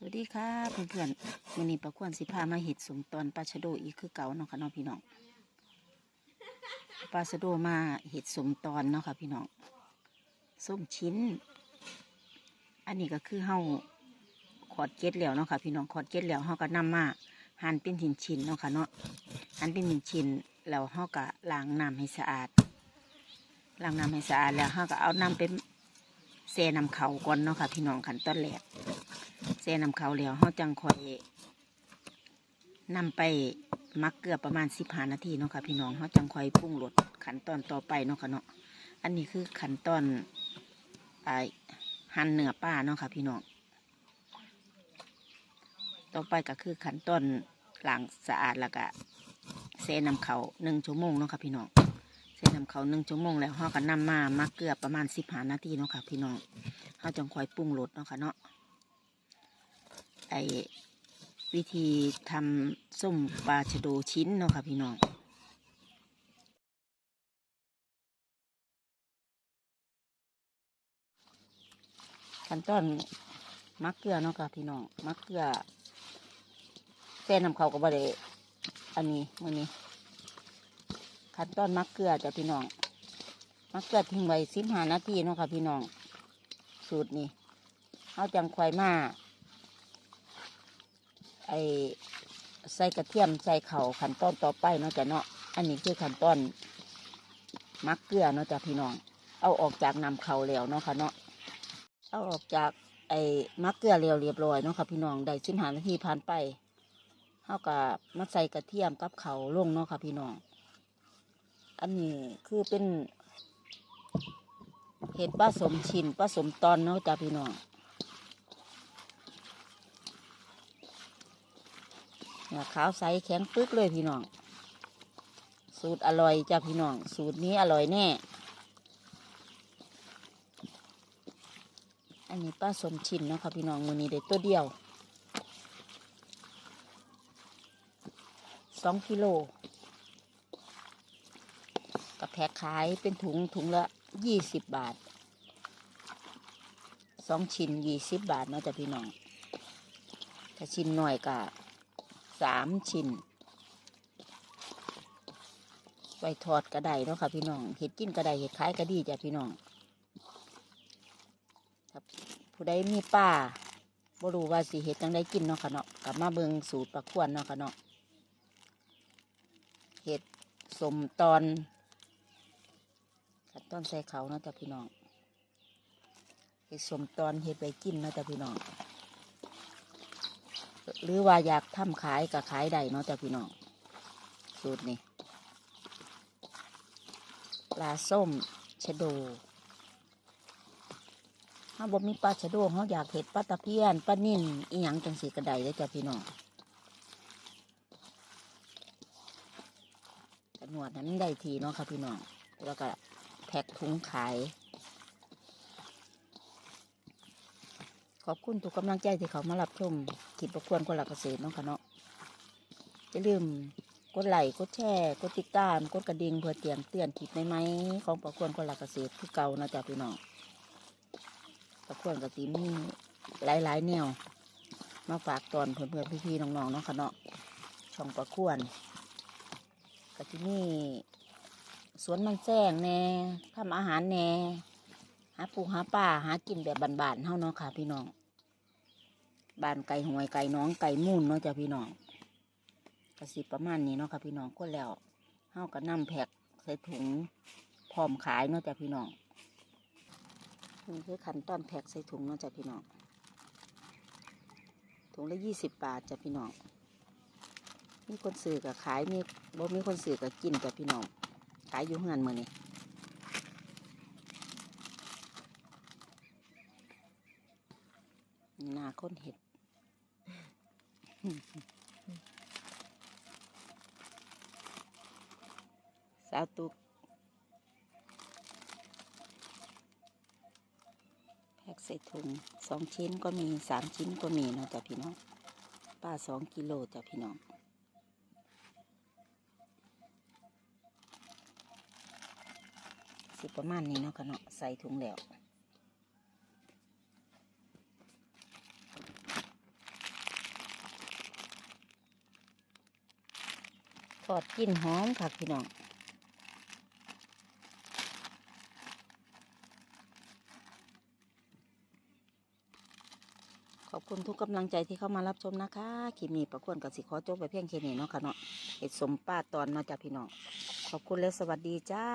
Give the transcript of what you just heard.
สวัสดีค่ะเพื่อนๆวันนี้ประควรสิพามาเห็ดสมตอนปลาชะโดอีกคือเก่าเนาะค่ะเน้องพี่น้องปลาชะโดมาเห็ดสมตอนเนาะค่ะพี่น้องส้มชิ้น อันนี้ก็คือเฮาขอดเก็ดแล้วเนาะค่ะพี่น้องขอดเก็ดแล้วเฮาก็นำมาหั่นเป็นชิ้นๆเนาะค่ะเนาะหั่นเป็นชิ้นๆแล้วเฮาก็ล้างน้ำให้สะอาดล้างน้ำให้สะอาดแล้วเฮาก็เอาน้ำไปแช่น้ำเขาก่อนเนาะค่ะพี่น้องขั้นตอนแรก แซ่น้ำเขาแล้วเขาจังคอยนำไปมักเกลือประมาณสิบห้านาทีเนาะค่ะพี่น้องเขาจังคอยปรุงรสขั้นตอนต่อไปเนาะค่ะเนาะอันนี้คือขั้นตอนไอหั่นเนื้อป้าเนาะค่ะพี่น้องต่อไปก็คือขั้นตอนล้างสะอาดแล้วก็แซ่น้ำเขาหนึ่งชั่วโมงเนาะค่ะพี่น้องแซ่น้ำเขาหนึ่งชั่วโมงแล้วเขาก็นำมามักเกลือประมาณสิบห้านาทีเนาะค่ะพี่น้องเขาจังคอยปรุงรสเนาะค่ะเนาะ ไอวิธีทำส้มปลาชะโดชิ้นเนาะค่ะพี่น้องขั้นตอนมักเกลือเนาะค่ะพี่น้องมักเกลือแซ่น้ำเขาก็บ่ได้อันนี้มือนี้ขั้นตอนมักเกลือจ้ะพี่น้องมักเกลือทิ้งไว้สิบห้านาทีเนาะค่ะพี่น้องสูตรนี้เอาจังควายมา ไอใส่กระเทียมใส่เข่าขั้นตอนต่อไปเนาะจ้ะเนาะอันนี้คือขั้นตอนมักเกลือเนาะจ้ะพี่น้อง เอาออกจากน้ำเข่าแล้วเนาะค่ะเนาะเอาออกจากไอ้มักเกลือแล้วเรียบร้อยเนาะค่ะพี่น้องได้ชิ้นหานาทีผ่านไปเท่ากับมาใส่กระเทียมกับเขาลงเนาะค่ะพี่น้อง อันนี้คือเป็นเห็ดผสมชิ้นผสมตอนเนาะจ้ะพี่น้อง นี่ยขาวใสแข็งปึ๊กเลยพี่น้อง สูตรอร่อยจ้ะพี่น้อง สูตรนี้อร่อยแน่ อันนี้ป้าสมชินเนาะคะพี่น้องมือนี้ได้ตัวเดียวสองกิโลกับแพ็คขายเป็นถุงถุงละยี่สิบบาทสองชิ้นยี่สิบบาทเนาะจ้ะพี่น้อง ถ้าชิ้นหน่อยก็ สามชิ้นไว้ทอดกระไดเนาะค่ะพี่น้องเห็ดกินกระไดเห็ดขายกระดีจ้ะพี่น้องถ้าผู้ใดมีป้าบ่รู้ว่าสิเห็ดจังได้กินเนาะค่ะเนาะกลับมาเบิงสูตรปักขวนเนาะค่ะเนาะเห็ดสมตอนขั้นตอนใส่เขาเนาะจ้ะพี่น้องเห็ดสมตอนเห็ดไปกินเนาะจ้ะพี่น้อง หรือว่าอยากทำขายก็ขายได้เนาะจ้ะพี่น้องสูตรนี้ปลาส้มชะโดถ้าบ่มีปลาชะโดเขาอยากเห็ดปลาตะเพียนปลานิ่นอีหยังจังสีกระไดเลยจ้ะพี่น้องกระหนวดนั้นได้ทีเนาะค่ะพี่น้องแล้วก็แพ็คถุงขาย ขอบคุณทุกกำลังใจที่เขามารับชมคลิปประควรคนหลักเกษตรเนาะค่ะเนาะจะลืมกดไลค์กดแชร์กดติดตามกดกระดิ่งเพื่อเตือนเตือนคลิปใหมของประควรคนหลักเกษตรคือเก่านะจ๊ะพี่น้องประควรกติมีหลายๆแนวมาฝากตอนเพื่อนๆพี่ๆน้องๆเนาะค่ะเนาะช่องประควรกติมีสวนมันแจ้งแน่ทำอาหารแน่หาปูหาป่าหากินแบบบานๆเฮาเนาะค่ะพี่น้อง บ้านไก่หวยไก่น้องไก่มูนเนาะจ้ะพี่น้องกระสิประมาณนี้เนาะค่ะพี่น้องก็แล้วเฮาก็นำแพ็กใส่ถุงพร้อมขายเนาะจ้ะพี่น้องนี่คือขั้นตอนแพ็กใส่ถุงเนาะจ้ะพี่น้องถุงละยี่สิบบาทจ้ะพี่น้องมีคนซื้อกับขายมีบ่มีคนซื้อกับกินจ้ะพี่น้องขายอยู่เฮือนมือนี่น้าคนเห็ด สาวตุกแพ็กใส่ถุงสองชิ้นก็มีสามชิ้นก็มีนะจ้ะพี่น้องป้าสองกิโลจ้ะพี่น้องสิประมาณนี้เนาะค่ะเนาะใส่ถุงแล้ว ทอดกลินหอมค่ะพี่น้องขอบคุณทุกกำลังใจที่เข้ามารับชมนะคะคลิปนี้ประควรกับสิขอจบไปเพียงแค่นี้เนาะค่ะเนาะเอ็ดสมป้าตอนเนาะจ้ะพี่น้อง ขอบคุณและสวัสดีจ้า